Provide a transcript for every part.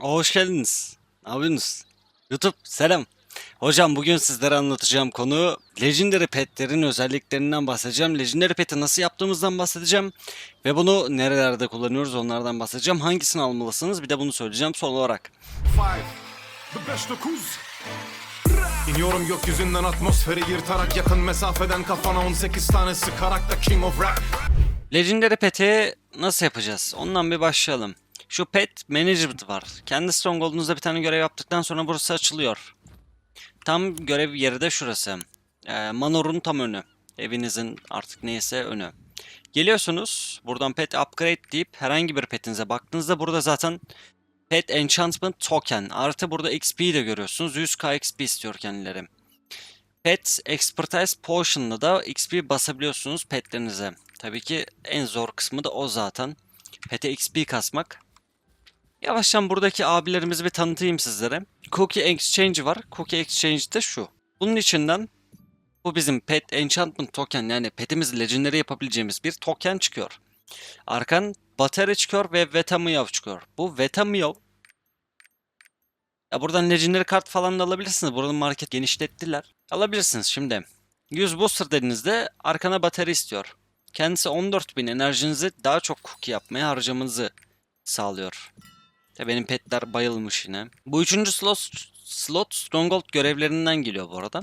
Hoş geldiniz. Ne yapıyorsunuz? YouTube selam. Hocam bugün sizlere anlatacağım konu Legendary Pet'lerin özelliklerinden bahsedeceğim. Legendary Pet'i nasıl yaptığımızdan bahsedeceğim. Ve bunu nerelerde kullanıyoruz onlardan bahsedeceğim. Hangisini almalısınız bir de bunu söyleyeceğim son olarak. Five, the dokuz. İniyorum gökyüzünden atmosferi yırtarak yakın mesafeden kafana 18 tane sıkarak da King of Rap. Legendary Pet'i nasıl yapacağız? Ondan bir başlayalım. Şu Pet Management var. Kendi Stronghold'unuzda bir tane görev yaptıktan sonra burası açılıyor. Tam görev yeri de şurası. Ee, Manor'un tam önü. Evinizin artık neyse önü. Geliyorsunuz. Buradan Pet Upgrade deyip herhangi bir petinize baktığınızda burada zaten Pet Enchantment Token artı burada XP'yi de görüyorsunuz. 100k XP istiyor kendileri. Pet Expertise Potion'la da XP basabiliyorsunuz petlerinize. Tabii ki en zor kısmı da o zaten. Pet'e XP kasmak. Yavaştan buradaki abilerimizi bir tanıtayım sizlere. Cookie Exchange var. Cookie Exchange de şu. Bunun içinden bu bizim Pet Enchantment Token yani petimizi legendary yapabileceğimiz bir token çıkıyor. Arkan Battery çıkıyor ve Vetamiyav çıkıyor. Bu Vetamiyav ya buradan legendary kart falan da alabilirsiniz. Buranın market genişlettiler. Alabilirsiniz şimdi. 100 booster dediğinizde arkana batarya istiyor. Kendisi 14.000 enerjinizi daha çok cookie yapmaya harcamanızı sağlıyor. Ya benim petler bayılmış yine. Bu üçüncü slot, slot Stronghold görevlerinden geliyor bu arada.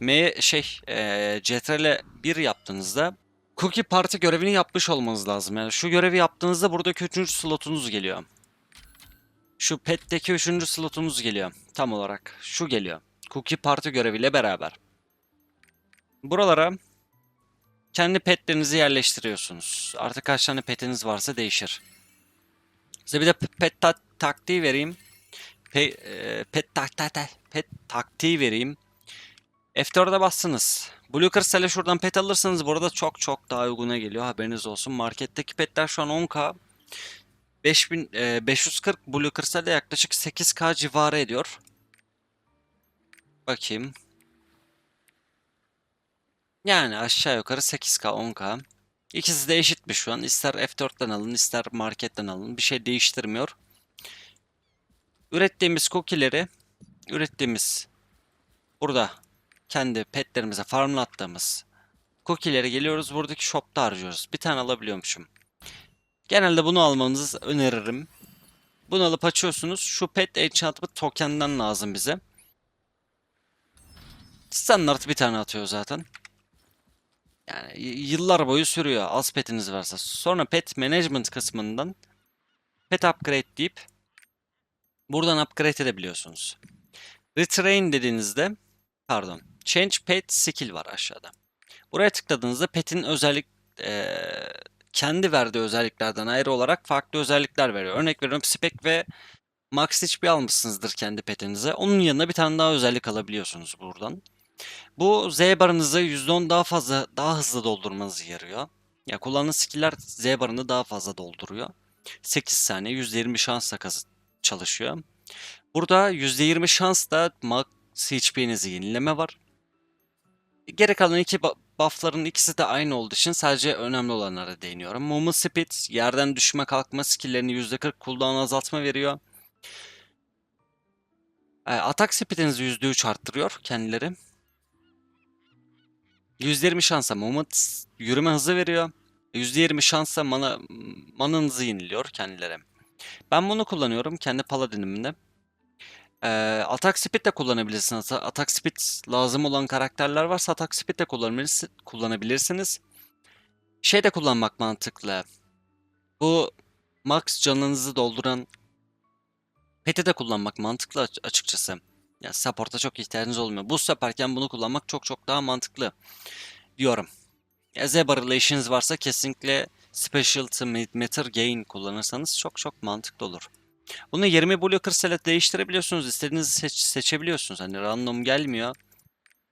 M şey e, CTRL 1 yaptığınızda Cookie Party görevini yapmış olmanız lazım. Yani şu görevi yaptığınızda buradaki üçüncü slotunuz geliyor. Şu pet'teki üçüncü slotunuz geliyor. Tam olarak şu geliyor. Cookie Party göreviyle beraber. Buralara kendi petlerinizi yerleştiriyorsunuz. Artık kaç tane petiniz varsa değişir. Size bir de pet ta- taktiği vereyim. Pe- e, pet tak tak tak- pet taktiği vereyim. F4'e bastınız. Blue Crystal'e şuradan pet alırsanız burada çok çok daha uyguna geliyor. Haberiniz olsun. Marketteki petler şu an 10k. 5000 e, 540 Blue Crystal'de yaklaşık 8k civarı ediyor. Bakayım. Yani aşağı yukarı 8k 10k. İkisi de eşitmiş şu an. İster F4'ten alın, ister marketten alın. Bir şey değiştirmiyor. Ürettiğimiz cookie'leri ürettiğimiz burada kendi petlerimize farmlattığımız cookie'leri geliyoruz buradaki shop'ta harcıyoruz. Bir tane alabiliyormuşum. Genelde bunu almanızı öneririm. Bunu alıp açıyorsunuz. Şu pet enchantment token'dan lazım bize. Standart bir tane atıyor zaten. Yani yıllar boyu sürüyor az petiniz varsa. Sonra pet management kısmından pet upgrade deyip buradan upgrade edebiliyorsunuz. Retrain dediğinizde pardon change pet skill var aşağıda. Buraya tıkladığınızda pet'in özellik eee, kendi verdiği özelliklerden ayrı olarak farklı özellikler veriyor. Örnek veriyorum spec ve max HP almışsınızdır kendi petinize. Onun yanına bir tane daha özellik alabiliyorsunuz buradan. Bu Z barınızı %10 daha fazla daha hızlı doldurmanızı yarıyor. Ya kullanılan skill'ler Z barını daha fazla dolduruyor. 8 saniye %20 şansla çalışıyor. Burada %20 şansla max HP'nizi yenileme var. Geri kalan iki bu- buff'ların ikisi de aynı olduğu için sadece önemli olanlara değiniyorum. Movement Speed, yerden düşme kalkma skill'lerini %40 cooldown azaltma veriyor. E, Atak speed'inizi %3 arttırıyor kendileri. 120 şansa movement yürüme hızı veriyor. %20 şansa mana mananızı yeniliyor kendileri. Ben bunu kullanıyorum kendi paladinimde. Ee, atak speed de kullanabilirsiniz. Ata- Atak speed lazım olan karakterler varsa atak speed de kullanabilirs- kullanabilirsiniz. Şey de kullanmak mantıklı. Bu max canınızı dolduran pet'i de kullanmak mantıklı aç- açıkçası. Ya support'a çok ihtiyacınız olmuyor. Boost yaparken bunu kullanmak çok çok daha mantıklı diyorum. Ya Zebra işiniz varsa kesinlikle Specialty Meter Gain kullanırsanız çok çok mantıklı olur. Bunu 20 Blue Crystal'e değiştirebiliyorsunuz. İstediğinizi seç- seçebiliyorsunuz. Hani random gelmiyor.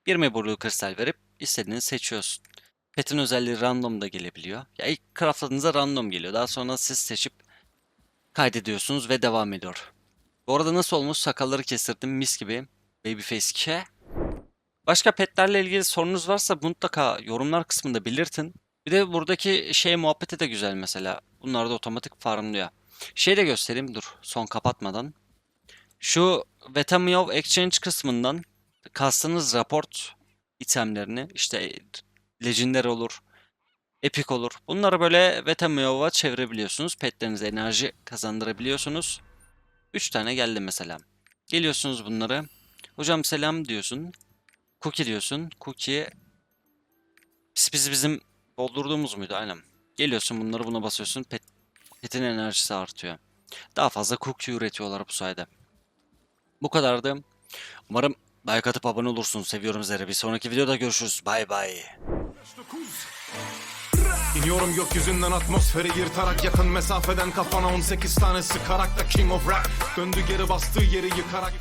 20 Blue Crystal verip istediğini seçiyorsun. Pet'in özelliği random da gelebiliyor. Ya ilk craftladığınızda random geliyor. Daha sonra siz seçip kaydediyorsunuz ve devam ediyor. Bu arada nasıl olmuş? Sakalları kestirdim mis gibi. Babyface ke. Başka petlerle ilgili sorunuz varsa mutlaka yorumlar kısmında belirtin. Bir de buradaki şey muhabbeti de güzel mesela. Bunlar da otomatik farmlıyor. Şey de göstereyim dur son kapatmadan. Şu Vetamiyov Exchange kısmından kastınız raport itemlerini işte Legendary olur, Epic olur. Bunları böyle Vetamiyov'a çevirebiliyorsunuz. Petlerinize enerji kazandırabiliyorsunuz. 3 tane geldi mesela. Geliyorsunuz bunları. Hocam selam diyorsun. Cookie diyorsun. Cookie biz, biz bizim doldurduğumuz muydu? Aynen. Geliyorsun bunları buna basıyorsun. Pet, petin enerjisi artıyor. Daha fazla cookie üretiyorlar bu sayede. Bu kadardı. Umarım like atıp abone olursunuz. Seviyorum sizleri. Bir sonraki videoda görüşürüz. Bay bay. 9 İniyorum gökyüzünden atmosferi yırtarak Yakın mesafeden kafana 18 tane sıkarak da King of Rap Döndü geri bastığı yeri yıkarak